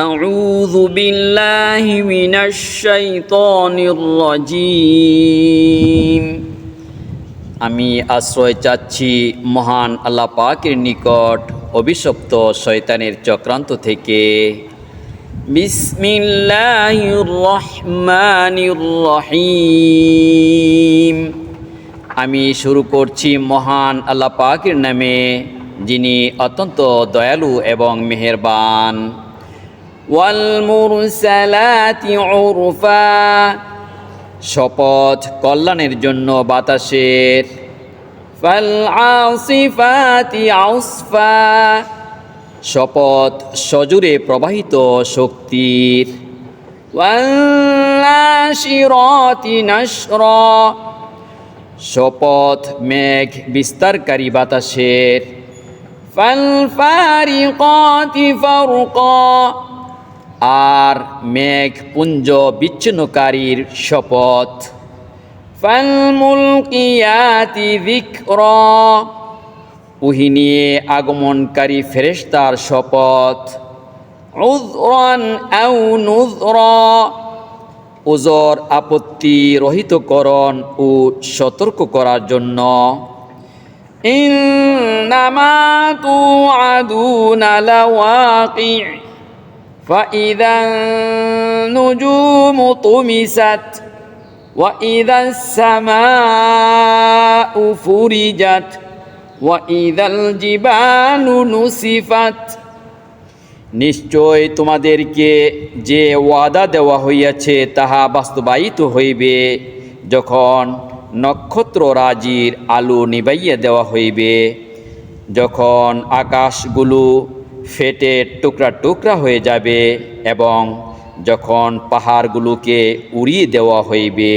أعوذ بالله من الشيطان الرجيم আমি আশ্রয় চাচ্ছি মহান আল্লাহ পাকের নিকট অভিশপ্ত শয়তানের চক্রান্ত থেকে বিসমিল্লাহির রহমানির রহিম আমি শুরু করছি মহান আল্লাহ পাকের নামে যিনি অত্যন্ত দয়ালু এবং মেহেরবান ওয়াল মুরসালাতি উরফা। শপথ কল্যাণের জন্য বাতাসের। ফাল আসিফাতি শপথ সজুরে প্রবাহিত শক্তির। ওয়াল্লাশিরাতি নাশরা। শপথ মেঘ বিস্তারকারী বাতাসের। ফাল ফারিকাতি ফারকা। আর মেঘ পুঞ্জ বিচ্ছিন্নকারীর শপথ। ফাল মুলকিয়াতি যিকরা আগমনকারী ফেরেশতার শপথ। উযরান আও নুযরা ওজর আপত্তি রহিতকরণ ও সতর্ক করার জন্য। ইন্নামা তুআদুনা লাওয়াকি' فإذا النجوم طمست وإذا السماء فرجت وإذا الجبال نسفت নিশ্চয় তোমাদেরকে যে ওয়াদা দেওয়া হইয়াছে তাহা বাস্তবায়িত হইবে যখন নক্ষত্র রাজির আলো নিবাইয়া দেওয়া হইবে যখন আকাশগুলো ফেটে টুকরা টুকরা হয়ে যাবে এবং যখন পাহাড়গুলোকে উড়িয়ে দেওয়া হইবে।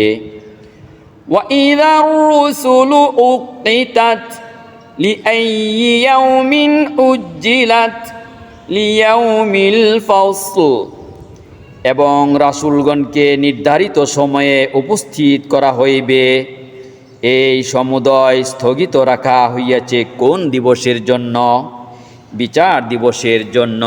এবং রাসুলগণকে নির্ধারিত সময়ে উপস্থিত করা হইবে। এই সমুদয় স্থগিত রাখা হইয়াছে কোন দিবসের জন্য? বিচার দিবসের জন্য।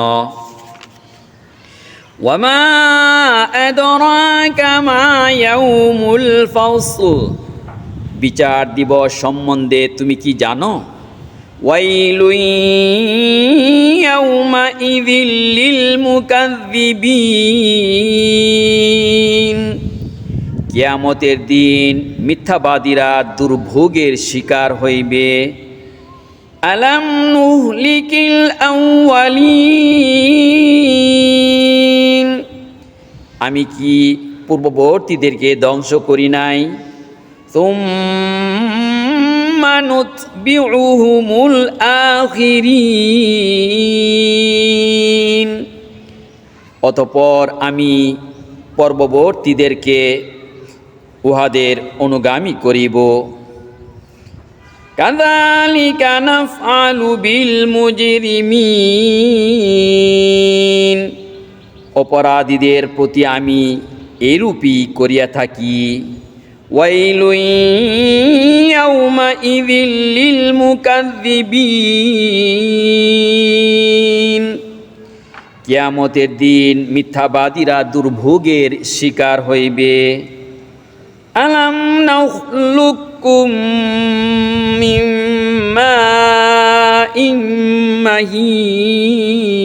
বিচার দিবস সম্বন্ধে তুমি কি জানো? কিয়ামতের দিন মিথ্যাবাদীরা দুর্ভোগের শিকার হইবে। আলাম নুহলিকিল আউয়ালিন। আমি কি পূর্ববর্তীদেরকে ধ্বংস করি নাই? তুম্মা নুতবিউহুমুল আখিরিন। অতপর আমি পর্ববর্তীদেরকে উহাদের অনুগামী করিব। كذلك نفعل بالمجرمين অপরাধীদের প্রতি আমি এরূপই করিয়া থাকি ওয়াইল ইয়াউমাইযিল লিল মুকাযযিবিন কিয়ামতের দিন মিথ্যাবাদীরা দুর্ভোগের শিকার হইবে আলাম নাখলুকুম মিন মাইন মাহিন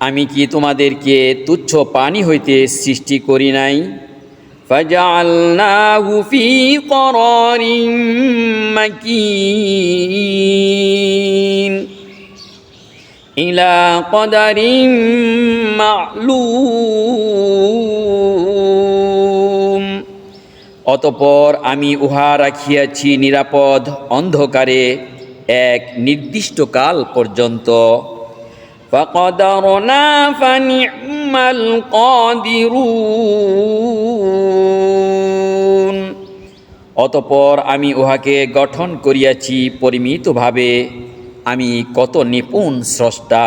আমি কি তোমাদেরকে তুচ্ছ পানি হইতে সৃষ্টি করি নাই فجعلناه في قرار مكين إلى قدر معلوم অতপর আমি উহা রাখিয়াছি নিরাপদ অন্ধকারে এক নির্দিষ্ট কাল পর্যন্ত فقدرنا فنعم القادرون অতপর আমি উহাকে গঠন করিয়াছি পরিমিতভাবে আমি কত নিপুণ স্রষ্টা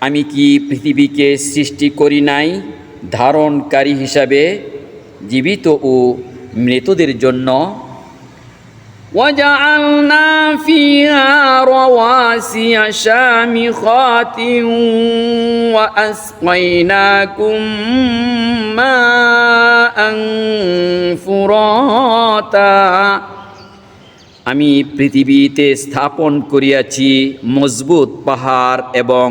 আমি কি পৃথিবীকে সৃষ্টি করি নাই ধারণকারী হিসাবে জীবিত ও মৃতদের জন্য وجعلنا فيها رواسي شامخات وأسقيناكم ماء فراتا আমি পৃথিবীতে স্থাপন করিয়াছি মজবুত পাহাড় এবং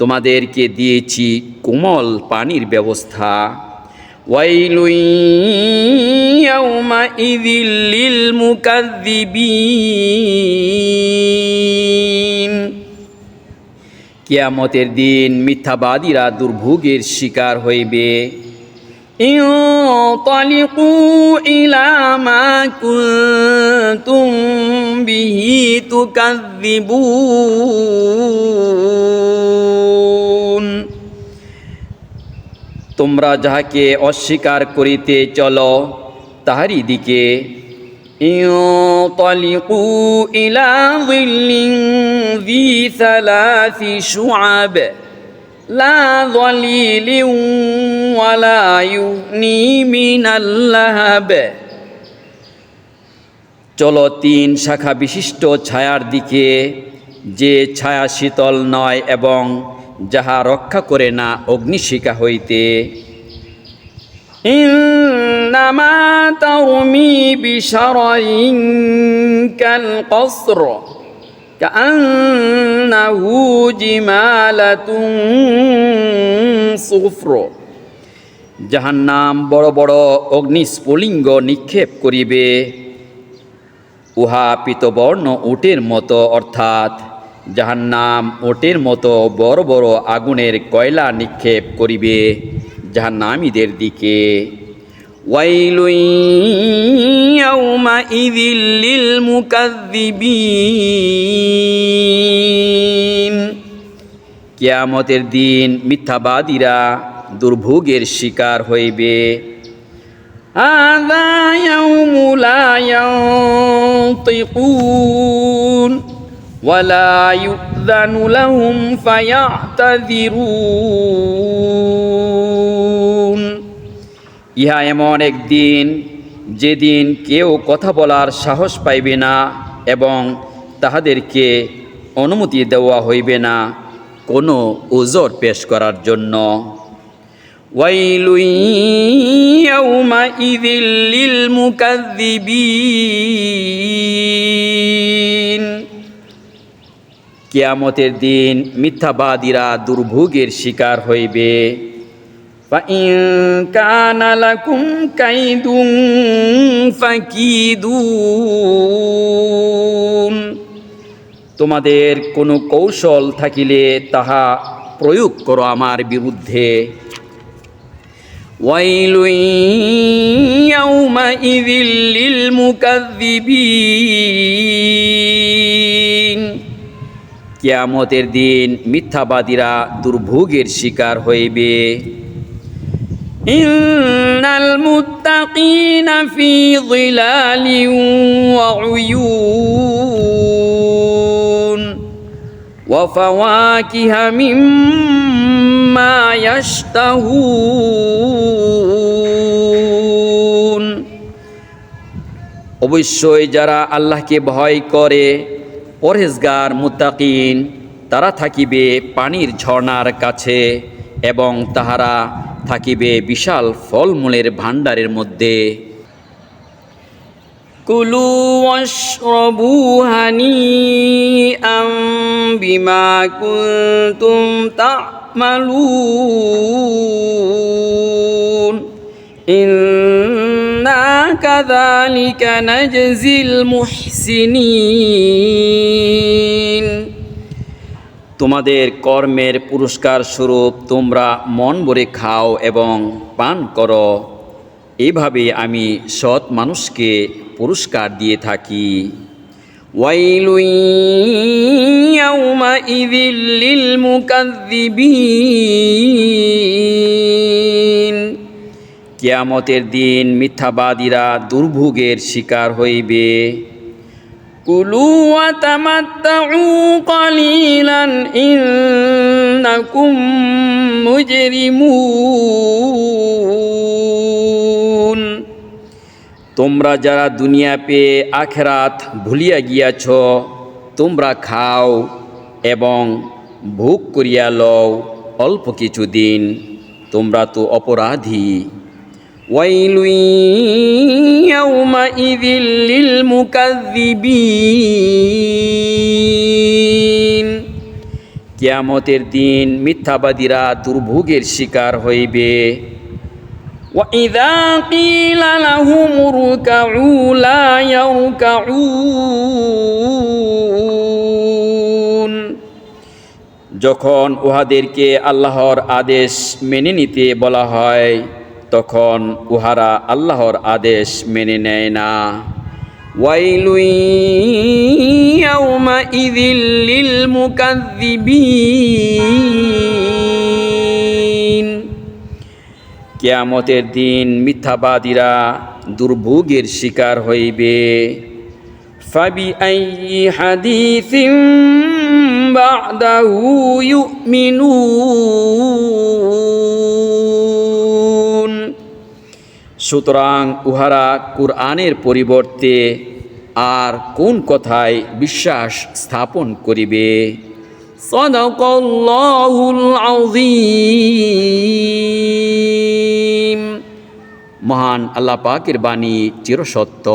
তোমাদেরকে দিয়েছি কোমল পানির ব্যবস্থা। কিয়ামতের দিন মিথ্যাবাদীরা দুর্ভোগের শিকার হইবে। انطلقوا إلى ما كنتم به تكذبون তোমরা যাহাকে অস্বীকার করিতে চলো তাহারই দিকে انطلقوا إلى ظل ذي ثلاث شعب لا ظليل ولا يغني من اللهب চলো তিন শাখা বিশিষ্ট ছায়ার দিকে যে ছায়া শীতল নয় এবং যাহা রক্ষা করে না অগ্নিশিখা হইতে إنما ترمي بشرر كالقصر كأنه جمالة صفر জাহান্নাম বড় বড় অগ্নিস্ফুলিঙ্গ নিক্ষেপ করিবে উহা পিতবর্ণ উটের মতো অর্থাৎ জাহান্নাম ওটের মতো বড় বড় আগুনের কয়লা নিক্ষেপ করিবে জাহান্নামীদের দিকে ওয়াইলুই ইয়াউমাইযিল লিল মুকাজ্জিবিন কিয়ামতের দিন মিথ্যাবাদীরা দুর্ভোগের শিকার হইবে هذا يوم لا ينطقون ولا يؤذن لهم فيعتذرون ইহা এমন একদিন যেদিন কেউ কথা বলার সাহস পাইবে না এবং তাহাদেরকে অনুমতি দেওয়া হইবে না কোনো ওজোর পেশ করার জন্য। কেয়ামতের দিন মিথ্যাবাদীরা দুর্ভোগের শিকার হইবে। فإن كان لكم كيد فكيدون তোমাদের কোনো কৌশল থাকিলে তাহা প্রয়োগ করো আমার বিরুদ্ধে ويل يومئذ للمكذبين কিয়ামতের দিন মিথ্যাবাদীরা দুর্ভোগের শিকার হইবে অবশ্যই যারা আল্লাহকে ভয় করে পরহেজগার মুতাকিন তারা থাকিবে পানির ঝর্ণার কাছে এবং তাহারা থাকিবে বিশাল ফলমূলের ভাণ্ডারের মধ্যে। কুলু ওয়াশরাবু হানিআম বিমা কুনতুম তা'মালুন। ইন্না কাযালিকা নাজজিল মুহসিনিন। তোমাদের কর্মের পুরস্কার স্বরূপ তোমরা মন ভরে খাও এবং পান করো। এভাবে আমি সৎ মানুষকে পুরস্কার দিয়ে থাকি। কিয়ামতের দিন মিথ্যাবাদীরা দুর্ভোগের শিকার হইবে। তোমরা যারা দুনিয়া পেয়ে আখেরাত ভুলিয়া গিয়াছ, তোমরা খাও এবং ভোগ করিয়া লও অল্প কিছু দিন। তোমরা তো অপরাধী। ويل يومئذ للمكذبين কিয়ামতের দিন মিথ্যাবাদীরা দুর্ভোগের শিকার হইবে وإذا قيل لهم اركعوا لا يركعون যখন উহাদেরকে আল্লাহর আদেশ মেনে নিতে বলা হয় তখন উহারা আল্লাহর আদেশ মেনে নেয় না। কিয়ামতের দিন মিথ্যাবাদীরা দুর্ভোগের শিকার হইবে। ফাবি আই হাদিসিম বাদাহু ইউমিনুন। সুতরাং উহারা কুরআনের পরিবর্তে আর কোন কথায় বিশ্বাস স্থাপন করিবে? মহান আল্লাহ পাকের বাণী চিরসত্য।